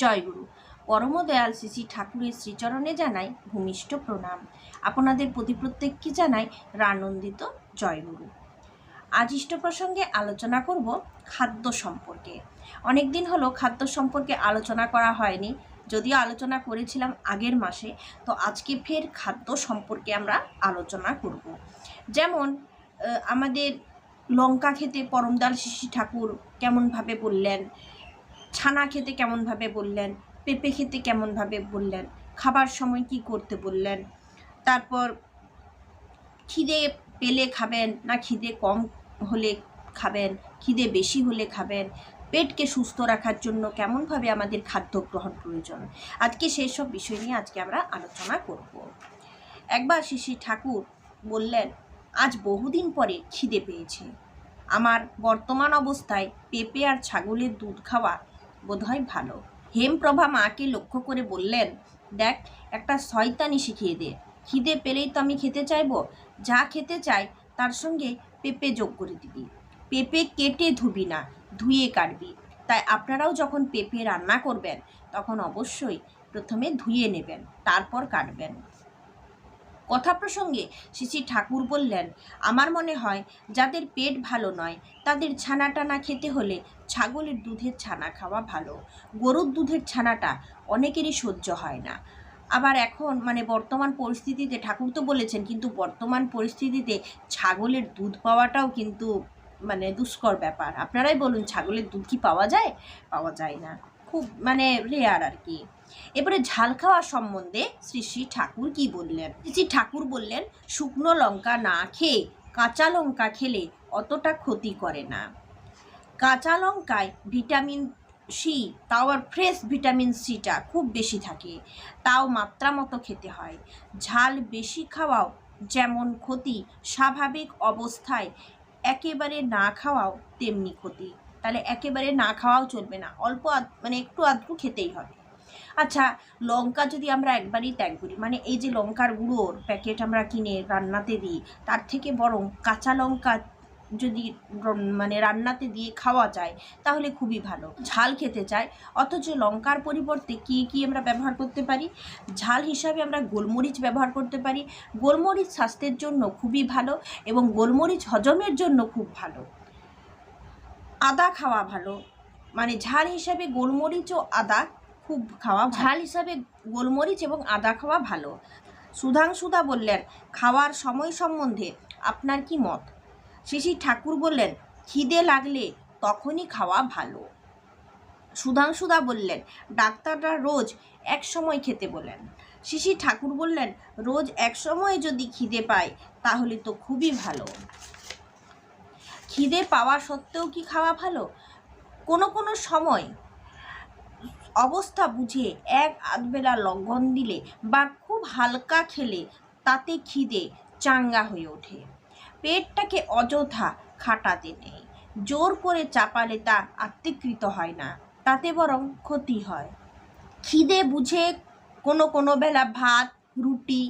জয়গুরু। পরম দয়াল শ্রী ঠাকুরের শ্রীচরণে জানাই ভূমিষ্ঠ প্রণাম। আপনাদের প্রতি প্রত্যেককে জানাই রানন্দিত জয়গুরু। আজ ইষ্ট প্রসঙ্গে আলোচনা করব খাদ্য সম্পর্কে। অনেক দিন হলো খাদ্য সম্পর্কে আলোচনা করা হয়নি। যদিও আলোচনা করেছিলাম আগের মাসে, তো আজকে ফের খাদ্য সম্পর্কে আমরা আলোচনা করব। যেমন আমাদের লঙ্কা খেতে পরমদাল শিশি ঠাকুর কেমনভাবে বললেন ছানা খেতে কেমনভাবে বললেন? পেঁপে খেতে কেমনভাবে বললেন? খাবার সময় কি করতে বললেন? তারপর, খিদে পেলে খাবেন না খিদে কম হলে খাবেন, খিদে বেশি হলে খাবেন? পেটকে সুস্থ রাখার জন্য কেমনভাবে আমাদের খাদ্য গ্রহণ প্রয়োজন? আজকে সেই সব বিষয় নিয়ে আজকে আমরা আলোচনা করব। একবার শিশি ঠাকুর বললেন, আজ বহুদিন পরে খিদে পেয়েছে। আমার বর্তমান অবস্থায় পেঁপে আর ছাগলের দুধ খাওয়া বোধহয় ভালো। হেমপ্রভা মাকে লক্ষ্য করে বললেন, দেখ, একটা শয়তানি শিখিয়ে দে। খিদে পেলেই তো আমি খেতে চাইব। যা খেতে চাই, তার সঙ্গে পেঁপে যোগ করে দিবি। পেঁপে কেটে ধুবি না, ধুয়ে কাটবি। তাই আপনারাও যখন পেঁপে রান্না করবেন, তখন অবশ্যই প্রথমে ধুয়ে নেবেন, তারপর কাটবেন। কথা প্রসঙ্গে শিশি ঠাকুর বললেন, আমার মনে হয় যাদের পেট ভালো নয়, তাদের ছানা টানা খেতে হলে ছাগলের দুধের ছানা খাওয়া ভালো। গরুর দুধের ছানাটা অনেকেরই সহ্য হয় না। আবার এখন মানে বর্তমান পরিস্থিতিতে ঠাকুর তো বলেছেন, কিন্তু বর্তমান পরিস্থিতিতে ছাগলের দুধ পাওয়াটাও কিন্তু মানে দুষ্কর ব্যাপার। আপনারাই বলুন, ছাগলের দুধ কি পাওয়া যায়? পাওয়া যায় না। খুব মানে রেয়ার আর কি এবারে ঝাল খাওয়া সম্বন্ধে শ্রী শ্রী ঠাকুর কি বললেন? শ্রী ঠাকুর বললেন, শুকনো লঙ্কা না খেয়ে কাঁচা লঙ্কা খেলে অতটা ক্ষতি করে না। কাঁচা লঙ্কায় ভিটামিন সি তাও আর ফ্রেশ ভিটামিন সিটা খুব বেশি থাকে, তাও মাত্রা মতো খেতে হয়। ঝাল বেশি খাওয়াও যেমন ক্ষতি, স্বাভাবিক অবস্থায় একেবারে না খাওয়াও তেমনি ক্ষতি। তাহলে একেবারে না খাওয়াও চলবে না। অল্প মানে একটু আধটু খেতেই হবে। আচ্ছা লঙ্কা যদি আমরা একবারই ত্যাগ করি মানে এই যে লঙ্কার গুঁড়োর প্যাকেট আমরা কিনে রান্নাতে দিই, তার থেকে বরং কাঁচা লঙ্কা যদি মানে রান্নাতে দিয়ে খাওয়া যায়, তাহলে খুবই ভালো। ঝাল খেতে চাই। অথচ লঙ্কার পরিবর্তে কি কি আমরা ব্যবহার করতে পারি? ঝাল হিসাবে আমরা গোলমরিচ ব্যবহার করতে পারি। গোলমরিচ স্বাস্থ্যের জন্য খুবই ভালো এবং গোলমরিচ হজমের জন্য খুব ভালো। আদা খাওয়া ভালো। মানে ঝাল হিসাবে গোলমরিচ ও আদা খুব খাওয়া ঝাল হিসাবে গোলমরিচ এবং আদা খাওয়া ভালো। সুধাংশুদা বললেন, খাওয়ার সময় সম্বন্ধে আপনার কি মত? শিশি ঠাকুর বললেন, খিদে লাগলে তখনই খাওয়া ভালো। সুধাংশুদা বললেন, ডাক্তাররা রোজ এক সময় খেতে বলেন। শিশি ঠাকুর বললেন, রোজ এক সময় যদি খিদে পায় তাহলে তো খুবই ভালো। খিদে পাওয়া সত্ত্বেও কি খাওয়া ভালো? কোনো কোনো সময় অবস্থা বুঝে এক আধবেলা লঙ্ঘন দিলে বা খুব হালকা খেলে তাতে খিদে চাঙ্গা হয়ে ওঠে। পেটটাকে অযথা খাটাতে নেই। জোর করে চাপালে তা আত্মীকৃত হয় না, তাতে বরং ক্ষতি হয়। খিদে বুঝে কোনো কোনো বেলা ভাত, রুটি,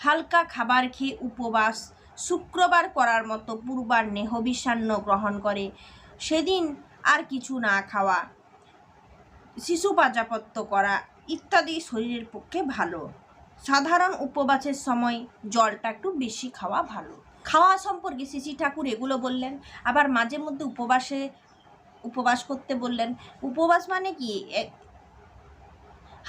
হালকা খাবার খেয়ে উপবাস শুক্রবার করার মতো পূর্বাহ্নে হবিষান্ন গ্রহণ করে। সেদিন আর কিছু না খাওয়া, শিশু পাজাপত্য করা ইত্যাদি শরীরের পক্ষে ভালো। সাধারণ উপবাসের সময় জলটা একটু বেশি খাওয়া ভালো। খাওয়া সম্পর্কে শিশি ঠাকুর এগুলো বললেন, আবার মাঝে মধ্যে উপবাসে, উপবাস করতে বললেন। উপবাস মানে কি?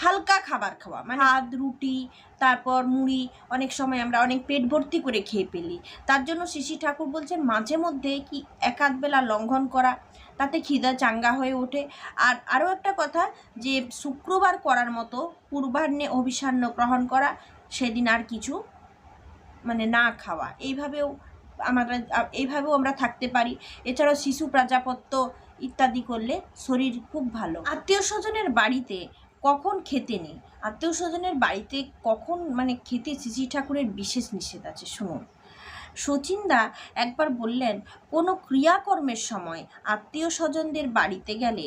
হালকা খাবার খাওয়া মানে ভাত রুটি, তারপর মুড়ি, অনেক সময় আমরা অনেক পেট ভর্তি করে খেয়ে ফেলি। তার জন্য শিশি ঠাকুর বলছেন, মাঝে মধ্যে কি এক আধ বেলা লঙ্ঘন করা, তাতে খিদা চাঙ্গা হয়ে ওঠে। আর আরও একটা কথা, যে শুক্রবার করার মতো পূর্বাহ্নে অভিসান্ন গ্রহণ করা, সেদিন আর কিছু মানে না খাওয়া, এইভাবেও আমরা এইভাবেও আমরা থাকতে পারি। এছাড়াও শিশু প্রাজাপত্য ইত্যাদি করলে শরীর খুব ভালো। আত্মীয় স্বজনের বাড়িতে কখন খেতে নেই? আত্মীয় স্বজনের বাড়িতে কখন মানে খেতে শ্রী ঠাকুরের বিশেষ নিষেধ আছে? শুনুন। শচীনদা একবার বললেন, কোনো ক্রিয়াকর্মের সময় আত্মীয় স্বজনদের বাড়িতে গেলে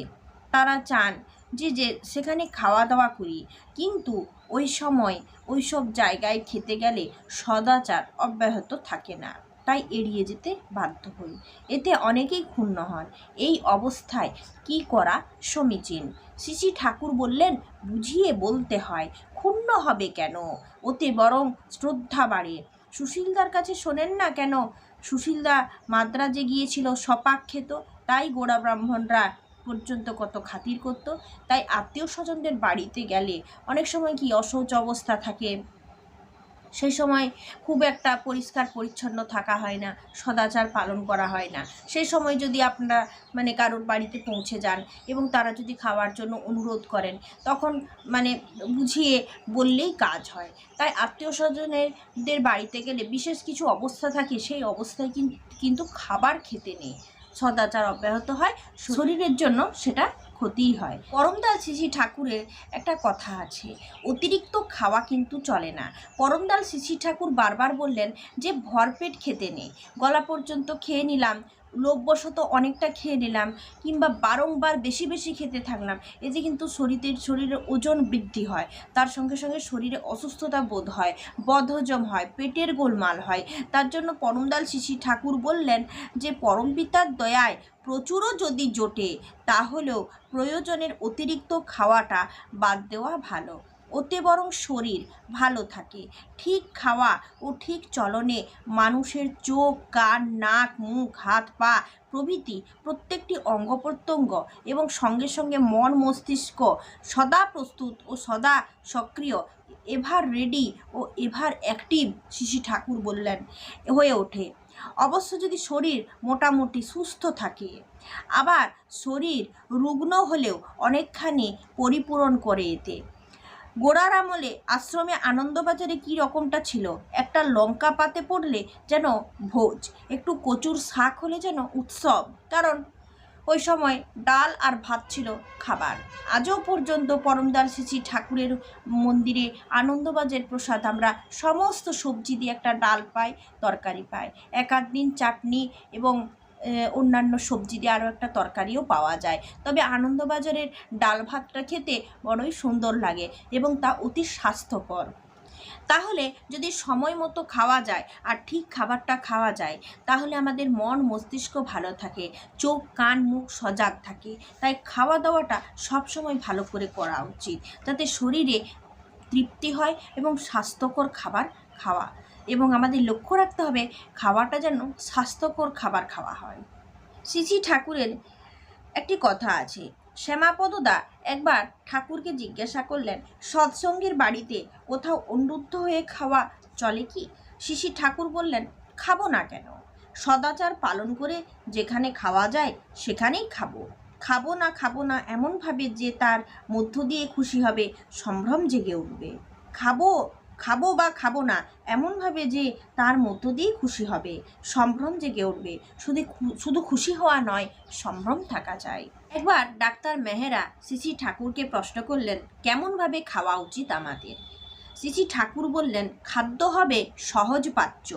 তারা চান যে যে সেখানে খাওয়া দাওয়া করি। কিন্তু ওই সময় ওই সব জায়গায় খেতে গেলে সদাচার অব্যাহত থাকে না। তাই এড়িয়ে যেতে বাধ্য হই। এতে অনেকেই ক্ষুণ্ণ হন। এই অবস্থায় কি করা সমীচীন? শ্রী ঠাকুর বললেন, বুঝিয়ে বলতে হয়, ক্ষুণ্ণ হবে কেন? ওতে বরং শ্রদ্ধা বাড়ে। সুশীলদার কাছে শোনেন না কেন? সুশীলদা মাদ্রাজে গিয়েছিল সপাক খেত তাই গোড়া ব্রাহ্মণরা পর্যন্ত কত খাতির করত। তাই আত্মীয় স্বজনদের বাড়িতে গেলে অনেক সময় কি অশৌচ অবস্থা থাকে সেই সময় খুব একটা পরিষ্কার পরিচ্ছন্ন থাকা হয় না, সদাচার পালন করা হয় না। সেই সময় যদি আপনারা মানে কারোর বাড়িতে পৌঁছে যান এবং তারা যদি খাওয়ার জন্য অনুরোধ করেন, তখন মানে বুঝিয়ে বললেই কাজ হয়। তাই আত্মীয় স্বজনেরদের বাড়িতে গেলে বিশেষ কিছু অবস্থা থাকে, সেই অবস্থায় কিন্তু খাবার খেতে নেই। সদাচার অব্যাহত হয়, শরীরের জন্য সেটা ক্ষতিই হয়। পরমদাল শিশি ঠাকুরের একটা কথা আছে, অতিরিক্ত খাওয়া কিন্তু চলে না। পরমদাল শিশি ঠাকুর বারবার বললেন যে, ভরপেট খেতে নেই। গলা পর্যন্ত খেয়ে নিলাম লোভবশত অনেকটা খেয়ে নিলাম কিংবা বারংবার বেশি বেশি খেতে থাকলাম। এতে কিন্তু শরীরের শরীরের ওজন বৃদ্ধি হয়, তার সঙ্গে সঙ্গে শরীরে অসুস্থতা বোধ হয়, বদহজম হয়, পেটের গোলমাল হয়। তার জন্য পরমদাল শিশি ঠাকুর বললেন যে পরম পিতার দয়ায় প্রচুরও যদি জোটে, তাহলেও প্রয়োজনের অতিরিক্ত খাওয়াটা বাদ দেওয়া ভালো। ওতে বরং শরীর ভালো থাকে। ঠিক খাওয়া ও ঠিক চলনে মানুষের চোখ, কান, নাক, মুখ, হাত, পা প্রভৃতি প্রত্যেকটি অঙ্গ প্রত্যঙ্গ এবং সঙ্গে সঙ্গে মন, মস্তিষ্ক সদা প্রস্তুত ও সদা সক্রিয়, এভার রেডি ও এভার অ্যাক্টিভ শিশি ঠাকুর বললেন, হয়ে ওঠে। অবশ্য যদি শরীর মোটামুটি সুস্থ থাকে, আবার শরীর রুগ্ন হলেও অনেকখানি পরিপূরণ করে এতে। গোড়ার আমলে আশ্রমে আনন্দবাজারে কী রকমটা ছিল? একটা লঙ্কা পাতে পড়লে যেন ভোজ, একটু কচুর শাক হলে যেন উৎসব, কারণ ওই সময় ডাল আর ভাত ছিল খাবার। আজও পর্যন্ত পরমদার শিশি ঠাকুরের মন্দিরে আনন্দবাজার প্রসাদ আমরা সমস্ত সবজি দিয়ে একটা ডাল পাই, তরকারি পাই। এক দিন চাটনি এবং অন্যান্য সবজি দিয়ে আরও একটা তরকারিও পাওয়া যায়। তবে আনন্দবাজারের ডাল ভাতটা খেতে বড়ই সুন্দর লাগে এবং তা অতি স্বাস্থ্যকর। তাহলে যদি সময় মতো খাওয়া যায় আর ঠিক খাবারটা খাওয়া যায়, তাহলে আমাদের মন মস্তিষ্ক ভালো থাকে, চোখ, কান, মুখ সজাগ থাকে। তাই খাওয়া দাওয়াটা সবসময় ভালো করে করা উচিত। যাতে শরীরে তৃপ্তি হয় এবং স্বাস্থ্যকর খাবার খাওয়া এবং আমাদের লক্ষ্য রাখতে হবে খাওয়াটা যেন স্বাস্থ্যকর খাবার খাওয়া হয়। শ্রী ঠাকুরের একটি কথা আছে। শ্যামাপদদা একবার ঠাকুরকে জিজ্ঞাসা করলেন, সৎসঙ্গের বাড়িতে কোথাও অনুরুদ্ধ হয়ে খাওয়া চলে কি? শিশি ঠাকুর বললেন, খাব না কেন? সদাচার পালন করে যেখানে খাওয়া যায় সেখানেই খাব। খাব না খাব না এমনভাবে যে তার মধ্য দিয়ে খুশি হবে, সম্ভ্রম জেগে উঠবে। খাব খাব বা খাব না এমনভাবে যে তার মধ্য দিয়েই খুশি হবে, সম্ভ্রম জেগে উঠবে। শুধু শুধু খুশি হওয়া নয়, সম্ভ্রম থাকা চাই একবার ডাক্তার মেহেরা সিসি ঠাকুরকে প্রশ্ন করলেন, কেমনভাবে খাওয়া উচিত আমাদের? সিসি ঠাকুর বললেন, খাদ্য হবে সহজ পাচ্য,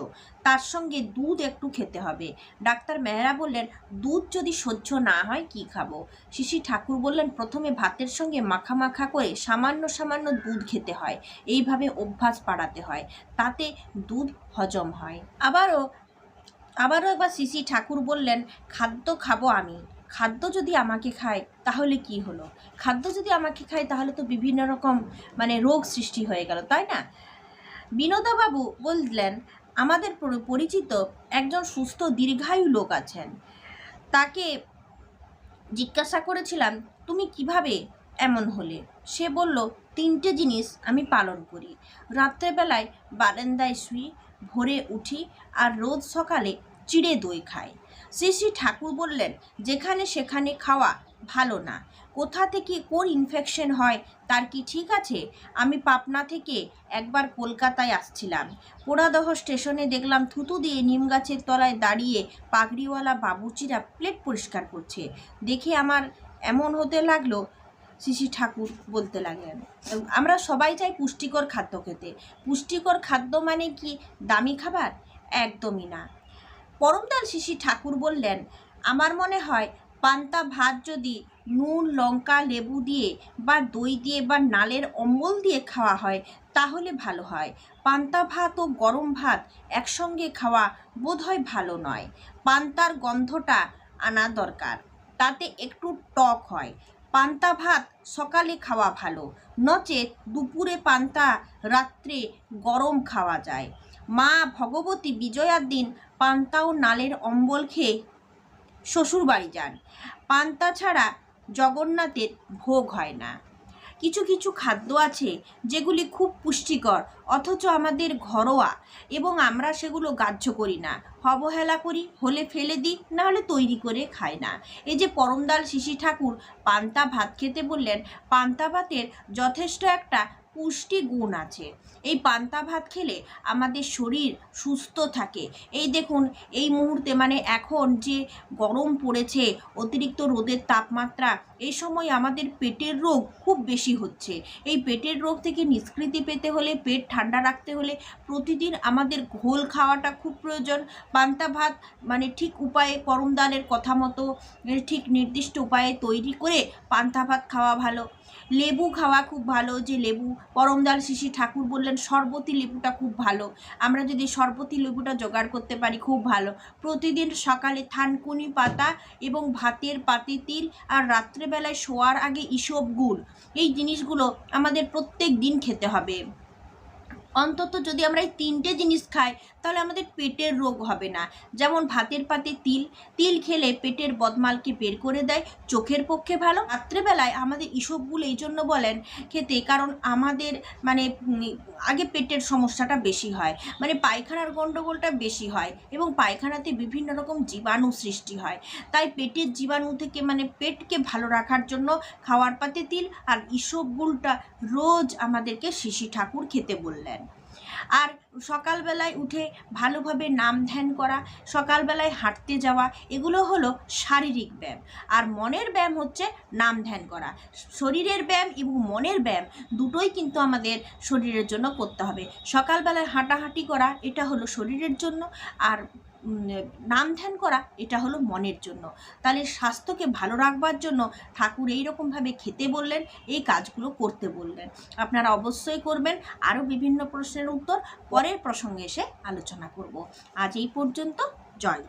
তার সঙ্গে দুধ একটু খেতে হবে। ডাক্তার মেহরা বললেন, দুধ যদি সহ্য না হয়, কি খাব? শিশি ঠাকুর বললেন, প্রথমে ভাতের সঙ্গে মাখা মাখা করে সামান্য সামান্য দুধ খেতে হয়, এইভাবে অভ্যাস পাড়াতে হয়, তাতে দুধ হজম হয়। আবারও আবারও একবার শিশি ঠাকুর বললেন, খাদ্য খাব আমি। খাদ্য যদি আমাকে খায়, তাহলে কি হলো? খাদ্য যদি আমাকে খায়, তাহলে তো বিভিন্ন রকম মানে রোগ সৃষ্টি হয়ে গেল, তাই না? বিনোদাবাবু বললেন, আমাদের পরিচিত একজন সুস্থ, দীর্ঘায়ু লোক আছেন। তাকে জিজ্ঞাসা করেছিলাম, তুমি কীভাবে এমন হলে? সে বলল, তিনটে জিনিস আমি পালন করি। রাত্রেবেলায় বারান্দায় শুই, ভোরে উঠি আর রোজ সকালে চিড়ে দই খাই। শ্রী শ্রী ঠাকুর বললেন, যেখানে সেখানে খাওয়া ভালো না। কোথা থেকে কোন ইনফেকশন হয় তার কি ঠিক আছে? আমি পাবনা থেকে একবার কলকাতায় আসছিলাম। পোড়াদহ স্টেশনে দেখলাম থুতু দিয়ে নিম গাছের তলায় দাঁড়িয়ে পাগড়িওয়ালা বাবুচিরা প্লেট পরিষ্কার করছে। দেখে আমার এমন হতে লাগল। শিশি ঠাকুর বলতে লাগলেন। আমরা সবাই চাই পুষ্টিকর খাদ্য খেতে। পুষ্টিকর খাদ্য মানে কি? দামি খাবার? একদমই না। পরমদাল শিশি ঠাকুর বললেন, আমার মনে হয় পান্তা ভাত যদি নুন, লঙ্কা, লেবু দিয়ে বা দই দিয়ে বা নালের অম্বল দিয়ে খাওয়া হয়, তাহলে ভালো হয়। পান্তা ভাত ও গরম ভাত একসঙ্গে খাওয়া বোধহয় ভালো নয়। পান্তার গন্ধটা আনা দরকার। তাতে একটু টক হয়। পান্তা ভাত সকালে খাওয়া ভালো। নচেত দুপুরে পান্তা, রাত্রে গরম খাওয়া যায়। মা ভগবতী বিজয়ার দিন পান্তা ও নালের অম্বল খেয়ে শ্বশুর বাড়ি যান। পান্তা ছাড়া জগন্নাথের ভোগ হয় না। কিছু কিছু খাদ্য আছে যেগুলি খুব পুষ্টিকর, অথচ আমাদের ঘরোয়া এবং আমরা সেগুলো গ্রাহ্য করি না। অবহেলা করি, হলে ফেলে দিই, নাহলে তৈরি করে খাই না। এই যে পরমদাল শিশি ঠাকুর পান্তা ভাত খেতে বললেন, পান্তা ভাতের যথেষ্ট একটা পুষ্টি গুণ আছে। এই পান্তা ভাত খেলে আমাদের শরীর সুস্থ থাকে। এই দেখুন, এই মুহূর্তে মানে এখন যে গরম পড়েছে, অতিরিক্ত রোদের তাপমাত্রা, এই সময় আমাদের পেটের রোগ খুব বেশি হচ্ছে। এই পেটের রোগ থেকে নিষ্কৃতি পেতে হলে, পেট ঠান্ডা রাখতে হলে প্রতিদিন আমাদের ঘোল খাওয়াটা খুব প্রয়োজন। পান্তা ভাত মানে ঠিক উপায়ে পরম দালের কথা মতো ঠিক নির্দিষ্ট উপায়ে তৈরি করে পান্তা ভাত খাওয়া ভালো। লেবু খাওয়া খুব ভালো, যে লেবু পরমদাল শিশি ঠাকুর বললেন, শরবতি লেবুটা খুব ভালো। আমরা যদি শরবতি লেবুটা জোগাড় করতে পারি, খুব ভালো। প্রতিদিন সকালে থানকুনি পাতা এবং ভাতের পাতি তিল আর রাত্রেবেলায় শোয়ার আগে ইসব গুড়। এই জিনিসগুলো আমাদের প্রত্যেক দিন খেতে হবে। অন্তত যদি আমরা এই তিনটে জিনিস খাই, তাহলে আমাদের পেটের রোগ হবে না। যেমন ভাতের পাতে তিল তিল খেলে পেটের বদমালকে বের করে দেয়, চোখের পক্ষে ভালো। রাত্রেবেলায় আমাদের ইসবগুলো এই জন্য বলেন খেতে, কারণ আমাদের মানে আগে পেটের সমস্যাটা বেশি হয়। মানে পায়খানার গণ্ডগোলটা বেশি হয় এবং পায়খানাতে বিভিন্ন রকম জীবাণু সৃষ্টি হয়। তাই পেটের জীবাণু থেকে মানে পেটকে ভালো রাখার জন্য খাওয়ার পাতে তিল আর ইসবগুলটা রোজ আমাদেরকে শিশি ঠাকুর খেতে বললেন। আর সকালবেলায় উঠে ভালোভাবে নাম ধ্যান করা, সকালবেলায় হাঁটতে যাওয়া, এগুলো হলো শারীরিক ব্যায়াম। আর মনের ব্যায়াম হচ্ছে নাম ধ্যান করা। শরীরের ব্যায়াম এবং মনের ব্যায়াম দুটোই কিন্তু আমাদের শরীরের জন্য করতে হবে। সকালবেলায় হাঁটাহাঁটি করা, এটা হলো শরীরের জন্য। আর নাম ধ্যান করা, এটা হলো মনের জন্য। তাহলে স্বাস্থ্যকে ভালো রাখবার জন্য ঠাকুর এই রকমভাবে খেতে বললেন, এই কাজগুলো করতে বললেন। আপনারা অবশ্যই করবেন। আরও বিভিন্ন প্রশ্নের উত্তর পরের প্রসঙ্গে এসে আলোচনা করব। আজ এই পর্যন্ত, জয়